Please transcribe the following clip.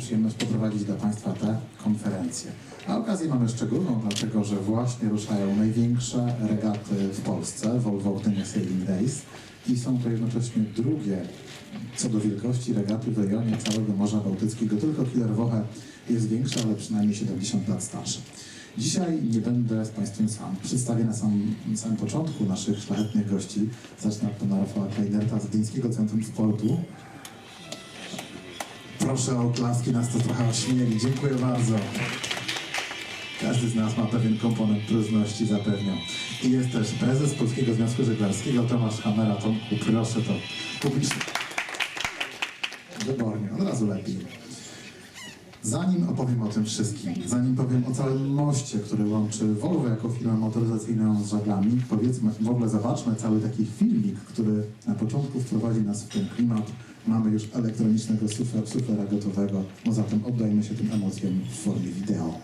przyjemność poprowadzić dla Państwa tę konferencję. A okazję mamy szczególną, dlatego że właśnie ruszają największe regaty w Polsce, Volvo Gdynia Sailing Days i są to jednocześnie drugie co do wielkości regaty w rejonie całego Morza Bałtyckiego. Tylko Killer Woche jest większy, ale przynajmniej 70 lat starszy. Dzisiaj nie będę z Państwem sam. Przedstawię na samym, samym początku naszych szlachetnych gości. Zacznę od pana Rafała Kleinerta z Gdyńskiego Centrum Sportu. Proszę o oklaski, nas to trochę ośmieli. Dziękuję bardzo. Każdy z nas ma pewien komponent próżności, zapewniam. I jest też prezes Polskiego Związku Żeglarskiego Tomasz Hamera. Tomku, proszę to publicznie. Wybornie, od razu lepiej. Zanim opowiem o tym wszystkim, zanim powiem o całym moście, który łączy Volvo jako firmę motoryzacyjną z żaglami, powiedzmy, w ogóle zobaczmy cały taki filmik, który na początku wprowadzi nas w ten klimat. Mamy już elektronicznego suflera gotowego, no zatem oddajmy się tym emocjom w formie wideo.